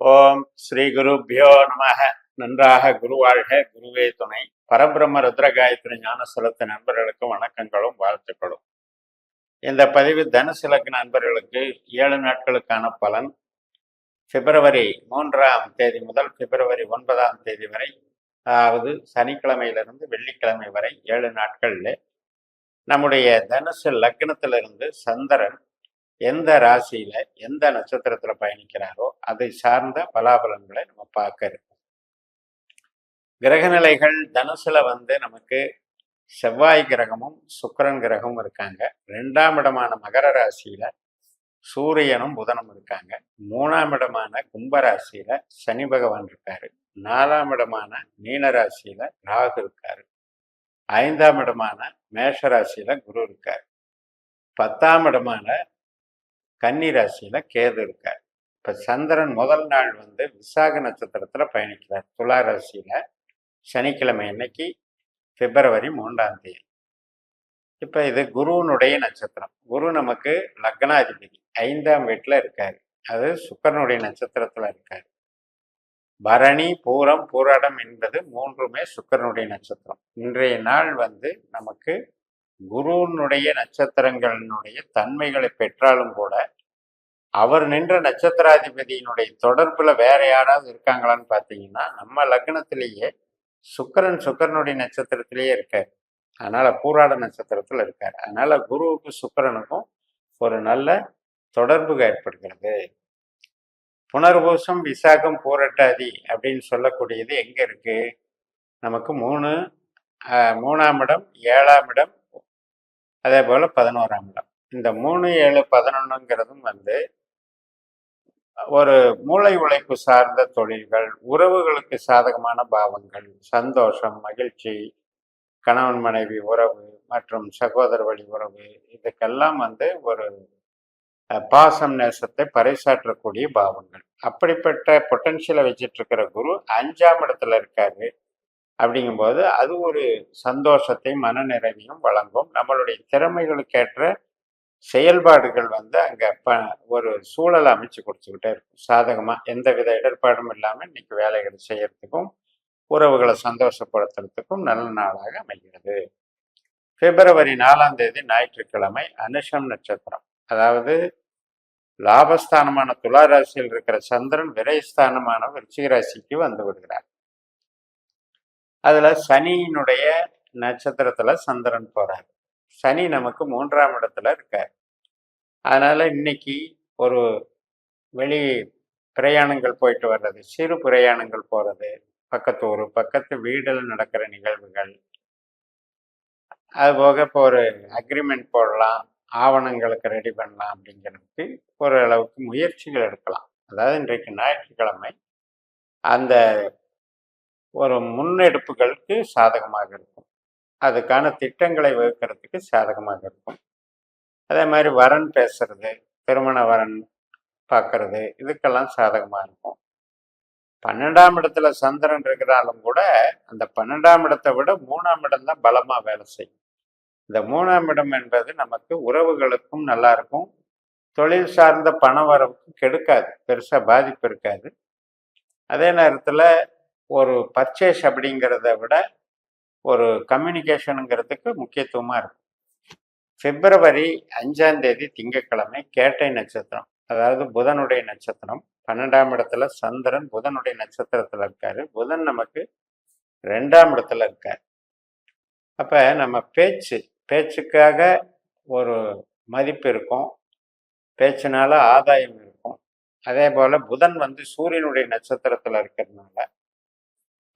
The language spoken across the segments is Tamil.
ஓம் ஸ்ரீ குருபியோ நமக நன்றாக குருவாழ்க குருவே துணை. பரபிரம்ம ருத்ரகாயத்ரி காயத்ரி ஞான செலுத்த நண்பர்களுக்கும் வணக்கங்களும் வாழ்த்துக்களும். இந்த பதிவு தனுசு லக்ன நண்பர்களுக்கு ஏழு நாட்களுக்கான பலன். பிப்ரவரி மூன்றாம் தேதி முதல் பிப்ரவரி ஒன்பதாம் தேதி வரை அதாவது சனிக்கிழமையிலிருந்து வெள்ளிக்கிழமை வரை ஏழு நாட்களில் நம்முடைய தனுசு லக்னத்திலிருந்து சந்திரன் எந்த ராசியில எந்த நட்சத்திரத்துல பயணிக்கிறாரோ அதை சார்ந்த பலாபலன்களை நம்ம பார்க்க இருக்கோம். கிரகநிலைகள் தனுசுல வந்து நமக்கு செவ்வாய் கிரகமும் சுக்கரன் கிரகமும் இருக்காங்க. ரெண்டாம் இடமான மகர ராசியில சூரியனும் புதனும் இருக்காங்க. மூணாம் இடமான கும்பராசியில சனி பகவான் இருக்காரு. நாலாம் இடமான மீனராசியில ராகு இருக்காரு. ஐந்தாம் இடமான மேஷராசியில குரு இருக்காரு. பத்தாம் இடமான கன்னி ராசியில் கேது இருக்கார். இப்போ சந்திரன் முதல் நாள் வந்து விசாக நட்சத்திரத்தில் பயணிக்கிறார். துலா ராசியில் சனிக்கிழமை அன்னைக்கு பிப்ரவரி மூன்றாம் தேதி. இப்போ இது குருவனுடைய நட்சத்திரம். குரு நமக்கு லக்னாதிபதி. ஐந்தாம் வீட்டில் இருக்கார். அது சுக்கரனுடைய நட்சத்திரத்தில் இருக்கார். பரணி பூரம் பூராடம் என்பது மூன்றுமே சுக்கரனுடைய நட்சத்திரம். இன்றைய நாள் வந்து நமக்கு குருவினுடைய நட்சத்திரங்களினுடைய தன்மைகளை பெற்றாலும் கூட அவர் நின்ற நட்சத்திராதிபதியினுடைய தொடர்புல வேற யாராவது இருக்காங்களான்னு பார்த்தீங்கன்னா நம்ம லக்னத்திலேயே சுக்கரன் சுக்கரனுடைய நட்சத்திரத்திலேயே இருக்கார். அதனால பூராட நட்சத்திரத்தில் இருக்கார். அதனால குருவுக்கும் சுக்கரனுக்கும் ஒரு நல்ல தொடர்பு ஏற்படுகிறது. புனர்பூசம் விசாகம் பூரட்டாதி அப்படின்னு சொல்லக்கூடியது எங்க இருக்கு? நமக்கு மூணு மூணாம் இடம் ஏழாம் இடம் அதே போல் பதினோராம் இடம். இந்த மூணு ஏழு பதினொன்றுங்கிறதும் வந்து ஒரு மூளை உழைப்பு சார்ந்த தொழில்கள் உறவுகளுக்கு சாதகமான பாவங்கள் சந்தோஷம் மகிழ்ச்சி கணவன் மனைவி உறவு மற்றும் சகோதர வழி உறவு இதுக்கெல்லாம் வந்து ஒரு பாசம் நேசத்தை பறைசாற்றக்கூடிய பாவங்கள். அப்படிப்பட்ட பொட்டன்ஷியலை வச்சிட்டு இருக்கிற குரு அஞ்சாம் இடத்துல இருக்காரு. அப்படிங்கும்போது அது ஒரு சந்தோஷத்தை மனநிறைவையும் வழங்கும். நம்மளுடைய திறமைகளுக்கேற்ற செயல்பாடுகள் வந்து அங்கே ப ஒரு சூழலை அமைச்சு கொடுத்துக்கிட்டே இருக்கும். சாதகமாக எந்த வித இடர்பாடும் இல்லாமல் இன்னைக்கு வேலைகள் செய்யறதுக்கும் உறவுகளை சந்தோஷப்படுத்துறதுக்கும் நல்ல நாளாக அமைகிறது. பிப்ரவரி நாலாம் தேதி ஞாயிற்றுக்கிழமை அனுஷம் நட்சத்திரம். அதாவது லாபஸ்தானமான துலா ராசியில் இருக்கிற சந்திரன் விரைஸ்தானமான விருச்சிக ராசிக்கு வந்து விடுகிறார். அதில் சனியினுடைய நட்சத்திரத்துல சந்திரன் போகிறார் சனி நமக்கு மூன்றாம் இடத்துல இருக்கார். அதனால இன்னைக்கு ஒரு வெளி பிரயாணங்கள் போயிட்டு வர்றது சிறு பிரயாணங்கள் போகிறது பக்கத்து ஊர் பக்கத்து வீடில் நடக்கிற நிகழ்வுகள். அதுபோக இப்போ ஒரு அக்ரிமெண்ட் போடலாம் ஆவணங்களுக்கு ரெடி பண்ணலாம் அப்படிங்கிறதுக்கு ஓரளவுக்கு முயற்சிகள் எடுக்கலாம். அதாவது இன்றைக்கு ஞாயிற்றுக்கிழமை அந்த ஒரு முன்னெடுப்புகளுக்கு சாதகமாக இருக்கும். அதுக்கான திட்டங்களை வகுக்கிறதுக்கு சாதகமாக இருக்கும். அதே மாதிரி வரன் பேசுறது திருமண வரன் பார்க்கறது இதுக்கெல்லாம் சாதகமாக இருக்கும். பன்னெண்டாம் இடத்துல சந்திரன் இருக்கிறாலும் கூட அந்த பன்னெண்டாம் இடத்தை விட மூணாம் இடம் தான் பலமாக வேலை செய்யும். இந்த மூணாம் இடம் என்பது நமக்கு உறவுகளுக்கும் நல்லா இருக்கும். தொழில் சார்ந்த பண வரவுக்கும் கெடுக்காது. பெருசாக பாதிப்பு இருக்காது. அதே நேரத்தில் ஒரு பர்ச்சேஸ் அப்படிங்கிறத விட ஒரு கம்யூனிகேஷனுங்கிறதுக்கு முக்கியத்துவமாக இருக்கும். பிப்ரவரி அஞ்சாம் தேதி திங்கட்கிழமை கேட்டை நட்சத்திரம் அதாவது புதனுடைய நட்சத்திரம். பன்னெண்டாம் இடத்துல சந்திரன் புதனுடைய நட்சத்திரத்தில் இருக்காரு. புதன் நமக்கு ரெண்டாம் இடத்துல இருக்கார். அப்போ நம்ம பேச்சு பேச்சுக்காக ஒரு மதிப்பு இருக்கும். பேச்சுனால ஆதாயம் இருக்கும். அதே போல் புதன் வந்து சூரியனுடைய நட்சத்திரத்தில் இருக்கிறதுனால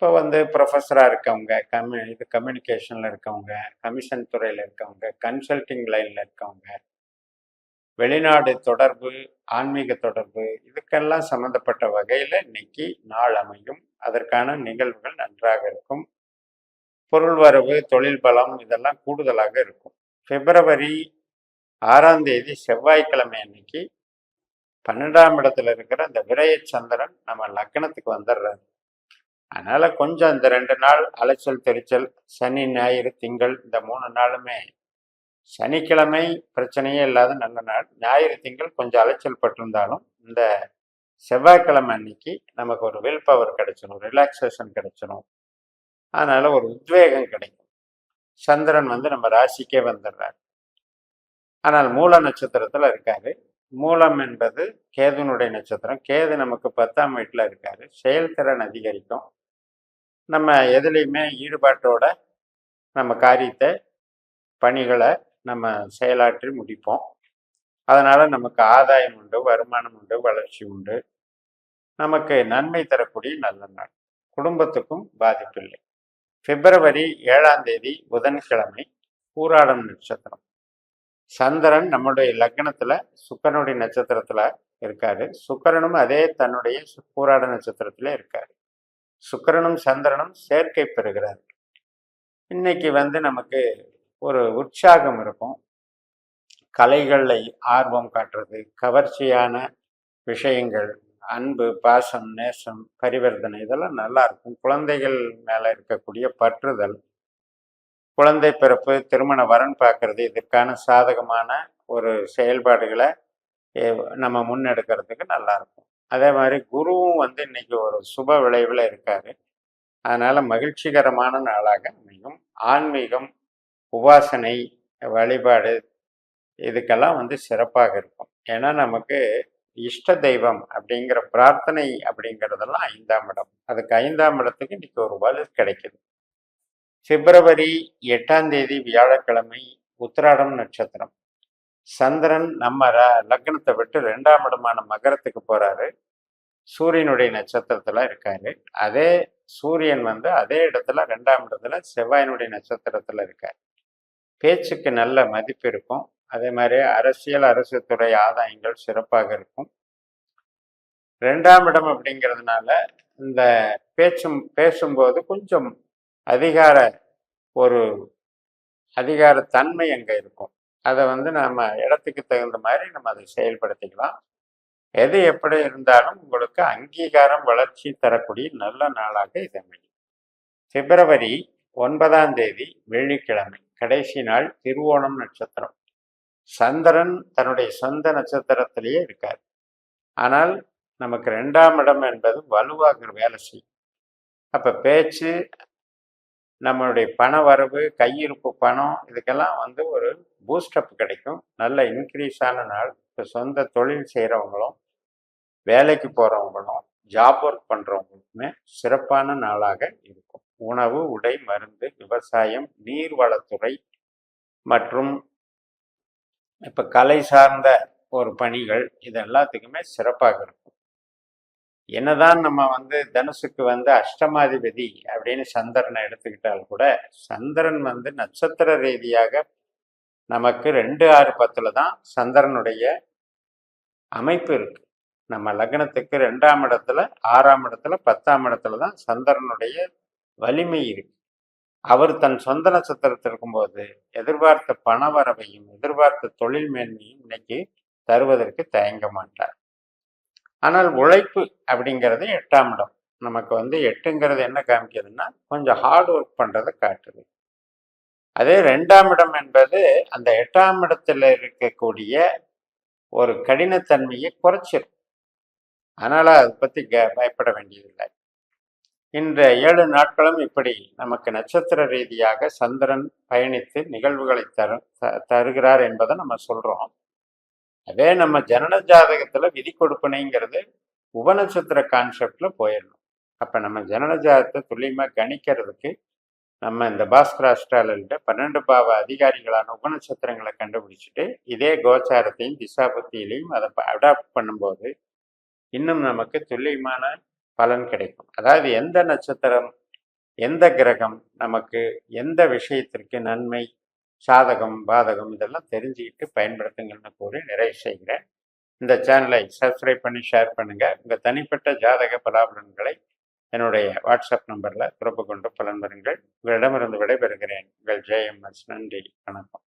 இப்போ வந்து ப்ரொஃபஸராக இருக்கவங்க கம்யூ இது கம்யூனிகேஷனில் இருக்கவங்க கமிஷன் துறையில் இருக்கவங்க கன்சல்டிங் லைனில் இருக்கவங்க வெளிநாடு தொடர்பு ஆன்மீக தொடர்பு இதுக்கெல்லாம் சம்மந்தப்பட்ட வகையில் இன்னைக்கு நாள் அமையும். அதற்கான நிகழ்வுகள் நன்றாக இருக்கும். பொருள் வரவு தொழில் பலம் இதெல்லாம் கூடுதலாக இருக்கும். பிப்ரவரி ஆறாம் தேதி செவ்வாய்க்கிழமை அன்னைக்கு பன்னெண்டாம் இடத்துல இருக்கிற அந்த விரய சந்திரன் நம்ம லக்னத்துக்கு வந்துடுறாரு. அதனால கொஞ்சம் இந்த ரெண்டு நாள் அலைச்சல் தெரிச்சல் சனி ஞாயிறு திங்கள் இந்த மூணு நாளுமே சனிக்கிழமை பிரச்சனையே இல்லாத நல்ல நாள். ஞாயிறு திங்கள் கொஞ்சம் அலைச்சல் பட்டிருந்தாலும் இந்த செவ்வாய்க்கிழமை அன்னைக்கு நமக்கு ஒரு வில் பவர் கிடைச்சிடும் ரிலாக்ஸேஷன் கிடைச்சிடும் அதனால ஒரு உத்வேகம் கிடைக்கும். சந்திரன் வந்து நம்ம ராசிக்கே வந்துடுறாரு ஆனால் மூல நட்சத்திரத்தில் இருக்காரு. மூலம் என்பது கேதுனுடைய நட்சத்திரம். கேது நமக்கு பத்தாம் வீட்டில் இருக்காரு. செயல்திறன் அதிகரிக்கும். நம்ம எதுலேயுமே ஈடுபாட்டோட நம்ம காரியத்தை பணிகளை நம்ம செயலாற்றி முடிப்போம். அதனால் நமக்கு ஆதாயம் உண்டு வருமானம் உண்டு வளர்ச்சி உண்டு. நமக்கு நன்மை தரக்கூடிய நல்ல நாள். குடும்பத்துக்கும் பாதிப்பில்லை பிப்ரவரி ஏழாம் தேதி புதன்கிழமை பூராடம் நட்சத்திரம். சந்திரன் நம்முடைய லக்னத்தில் சுக்கரனுடைய நட்சத்திரத்தில் இருக்காரு. சுக்கரனும் அதே தன்னுடைய சு- பூராட நட்சத்திரத்தில் இருக்காரு. சுக்கிரனும் சந்திரனும் சேர்க்கை பெறுகிறார். இன்னைக்கு வந்து நமக்கு ஒரு உற்சாகம் இருக்கும். கலைகளில் ஆர்வம் காட்டுறது கவர்ச்சியான விஷயங்கள் அன்பு பாசம் நேசம் பரிவர்த்தனை இதெல்லாம் நல்லா இருக்கும். குழந்தைகள் மேலே இருக்கக்கூடிய பற்றுதல் குழந்தை பிறப்பு திருமண வரன் பார்க்கறது இதற்கான சாதகமான ஒரு செயல்பாடுகளை நம்ம முன்னெடுக்கிறதுக்கு நல்லா இருக்கும். அதே மாதிரி குருவும் வந்து இன்னைக்கு ஒரு சுப விளைவில் இருக்காரு. அதனால மகிழ்ச்சிகரமான நாளாக அமையும். ஆன்மீகம் உபாசனை வழிபாடு இதுக்கெல்லாம் வந்து சிறப்பாக இருக்கும். ஏன்னா நமக்கு இஷ்ட தெய்வம் அப்படிங்கிற பிரார்த்தனை அப்படிங்கிறதெல்லாம் ஐந்தாம் இடம். அதுக்கு ஐந்தாம் இடத்துக்கு இன்னைக்கு ஒரு வலு கிடைக்குது. பிப்ரவரி எட்டாம் தேதி வியாழக்கிழமை உத்திராடம் நட்சத்திரம். சந்திரன் நம்ம ர- லக்னத்தை விட்டு ரெண்டாம் இடமான மகரத்துக்கு போறாரு. சூரியனுடைய நட்சத்திரத்துல இருக்காரு. அதே சூரியன் வந்து அதே இடத்துல ரெண்டாம் இடத்துல செவ்வாயினுடைய நட்சத்திரத்துல இருக்கார். பேச்சுக்கு நல்ல மதிப்பு இருக்கும். அதே மாதிரி அரசியல் அரசு துறை ஆதாயங்கள் சிறப்பாக இருக்கும். ரெண்டாம் இடம் அப்படிங்கிறதுனால இந்த பேச்சும் பேசும்போது கொஞ்சம் அதிகார ஒரு அதிகார தன்மை அங்கே இருக்கும். அதை வந்து நம்ம இடத்துக்கு தகுந்த மாதிரி நம்ம அதை செயல்படுத்திக்கலாம். எது எப்படி இருந்தாலும் உங்களுக்கு அங்கீகாரம் வளர்ச்சி தரக்கூடிய நல்ல நாளாக இது அமையும். பிப்ரவரி ஒன்பதாம் தேதி வெள்ளிக்கிழமை கடைசி நாள் திருவோணம் நட்சத்திரம். சந்திரன் தன்னுடைய சொந்த நட்சத்திரத்திலேயே இருக்கார். ஆனால் நமக்கு ரெண்டாம் இடம் என்பது வலுவாக வேலை செய்யும். அப்போ பேச்சு நம்மளுடைய பண வரவு கையிருப்பு பணம் இதுக்கெல்லாம் வந்து ஒரு பூஸ்டப் கிடைக்கும். நல்ல இன்க்ரீஸ் ஆன நாள். இப்போ சொந்த தொழில் செய்கிறவங்களும் வேலைக்கு போகிறவங்களும் ஜாப் ஒர்க் பண்ணுறவங்களுக்குமே சிறப்பான நாளாக இருக்கும். உணவு உடை மருந்து விவசாயம் நீர்வளத்துறை மற்றும் இப்போ கலை சார்ந்த ஒரு பணிகள் இது எல்லாத்துக்குமே சிறப்பாக இருக்கும். என்னதான் நம்ம வந்து தனுசுக்கு வந்து அஷ்டமாதிபதி அப்படின்னு சந்திரனை எடுத்துக்கிட்டால் கூட சந்திரன் வந்து நட்சத்திர ரீதியாக நமக்கு ரெண்டு ஆறு பத்தில் தான் சந்திரனுடைய அமைப்பு இருக்கு. நம்ம லக்னத்துக்கு ரெண்டாம் இடத்துல ஆறாம் இடத்துல பத்தாம் இடத்துல தான் சந்திரனுடைய வலிமை இருக்கு. அவர் தன் சொந்த நட்சத்திரத்தில் இருக்கும்போது எதிர்பார்த்த பண வரவையும் எதிர்பார்த்த தொழில் மேன்மையும் இன்னைக்கு தருவதற்கு தயங்க மாட்டார். ஆனால் உழைப்பு அப்படிங்கிறது எட்டாம் இடம். நமக்கு வந்து எட்டுங்கிறது என்ன காமிக்குதுன்னா கொஞ்சம் ஹார்ட் ஒர்க் பண்ணுறதை காட்டுது. அதே ரெண்டாம் இடம் என்பது அந்த எட்டாம் இடத்துல இருக்கக்கூடிய ஒரு கடினத்தன்மையை குறைச்சிரும். அதனால் அதை பற்றி க- பயப்பட வேண்டியதில்லை. இந்த ஏழு நாட்களும் இப்படி நமக்கு நட்சத்திர ரீதியாக சந்திரன் பயணித்து நிகழ்வுகளை தரு த- தருகிறார் என்பதை நம்ம சொல்கிறோம் அதே நம்ம ஜனன ஜாதகத்துல விதி கொடுப்பனைங்கிறது உபநட்சத்திர கான்செப்ட்ல போயிடணும் அப்ப நம்ம ஜனன ஜாதகத்தை துல்லியமா கணிக்கிறதுக்கு நம்ம இந்த பாஸ்கர் அஸ்ட்ராலஜில பன்னெண்டு பாவ அதிகாரிகளான உபநட்சத்திரங்களை கண்டுபிடிச்சிட்டு இதே கோச்சாரத்தையும் திசாபுத்தியிலையும் அதை அடாப்ட் பண்ணும்போது இன்னும் நமக்கு துல்லியமான பலன் கிடைக்கும். அதாவது எந்த நட்சத்திரம் எந்த கிரகம் நமக்கு எந்த விஷயத்திற்கு நன்மை சாதகம் பாதகம் இதெல்லாம் தெரிஞ்சுக்கிட்டு பயன்படுத்துங்கள்னு கூறி நிறைவு செய்கிறேன். இந்த சேனலை சப்ஸ்கிரைப் பண்ணி ஷேர் பண்ணுங்கள் உங்கள் தனிப்பட்ட ஜாதக பலாபலன்களை என்னுடைய வாட்ஸ்அப் நம்பரில் தொடர்பு கொண்டு பலன் பெறுங்கள் உங்களிடமிருந்து விடைபெறுகிறேன். உங்கள் ஜெயம் நன்றி. வணக்கம்.